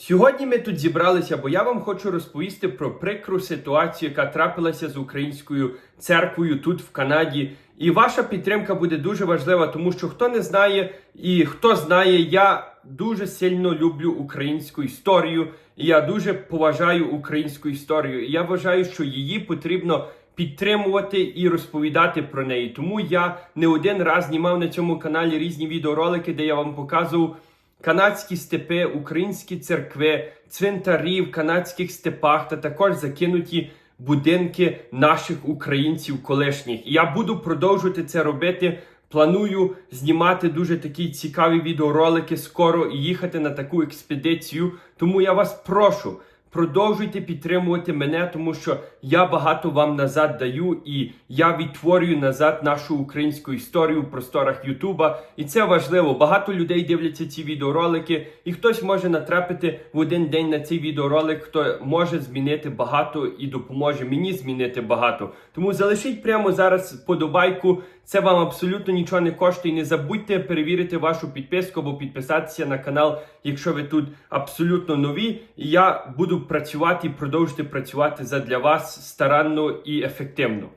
Сьогодні ми тут зібралися, бо я вам хочу розповісти про прикру ситуацію, яка трапилася з українською церквою тут в Канаді. І ваша підтримка буде дуже важлива, тому що хто не знає і хто знає, я дуже сильно люблю українську історію, і я дуже поважаю українську історію. І я вважаю, що її потрібно підтримувати і розповідати про неї. Тому я не один раз знімав на цьому каналі різні відеоролики, де я вам показував канадські степи, українські церкви, цвинтарі в канадських степах та також закинуті будинки наших українців колишніх. І я буду продовжувати це робити. Планую знімати дуже такі цікаві відеоролики скоро і їхати на таку експедицію. Тому я вас прошу. Продовжуйте підтримувати мене, тому що я багато вам назад даю, і я відтворюю назад нашу українську історію в просторах Ютуба. І це важливо. Багато людей дивляться ці відеоролики, і хтось може натрапити в один день на цей відеоролик, хто може змінити багато і допоможе мені змінити багато. Тому залишіть прямо зараз подобайку. Це вам абсолютно нічого не коштує. Не забудьте перевірити вашу підписку або підписатися на канал, якщо ви тут абсолютно нові. І я буду працювати і продовжити працювати задля вас старанно і ефективно.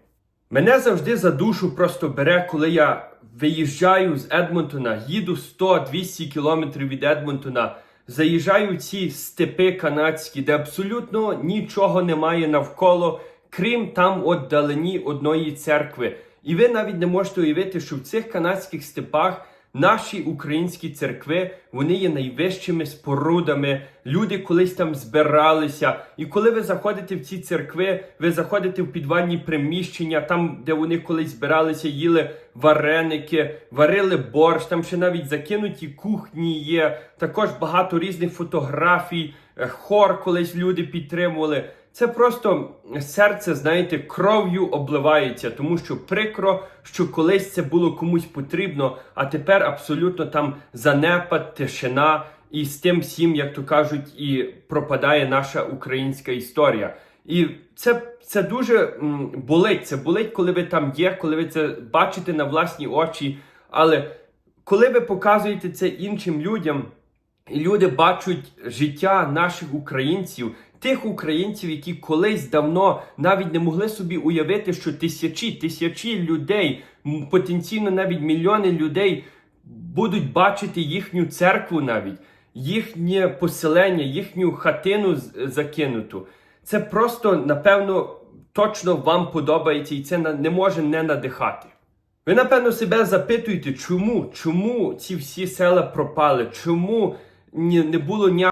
Мене завжди за душу просто бере, коли я виїжджаю з Едмонтона, їду 100-200 кілометрів від Едмонтона, заїжджаю в ці степи канадські, де абсолютно нічого немає навколо, крім там от далині одної церкви. І ви навіть не можете уявити, що в цих канадських степах наші українські церкви вони є найвищими спорудами. Люди колись там збиралися. І коли ви заходите в ці церкви, ви заходите в підвальні приміщення, там, де вони колись збиралися, їли вареники, варили борщ, там ще навіть закинуті кухні є. Також багато різних фотографій, е, хор колись люди підтримували. Це просто серце, знаєте, кров'ю обливається, тому що прикро, що колись це було комусь потрібно, а тепер абсолютно там занепад, тишина, і з тим всім, як то кажуть, і пропадає наша українська історія. І це, це дуже болить. Це болить, коли ви там є, коли ви це бачите на власні очі. Але коли ви показуєте це іншим людям, люди бачать життя наших українців, тих українців, які колись давно навіть не могли собі уявити, що тисячі, тисячі людей, потенційно навіть мільйони людей будуть бачити їхню церкву навіть, їхнє поселення, їхню хатину закинуту. Це просто, напевно, точно вам подобається, і це не може не надихати. Ви, напевно, себе запитуєте, чому? Чому ці всі села пропали? Чому не було ніякого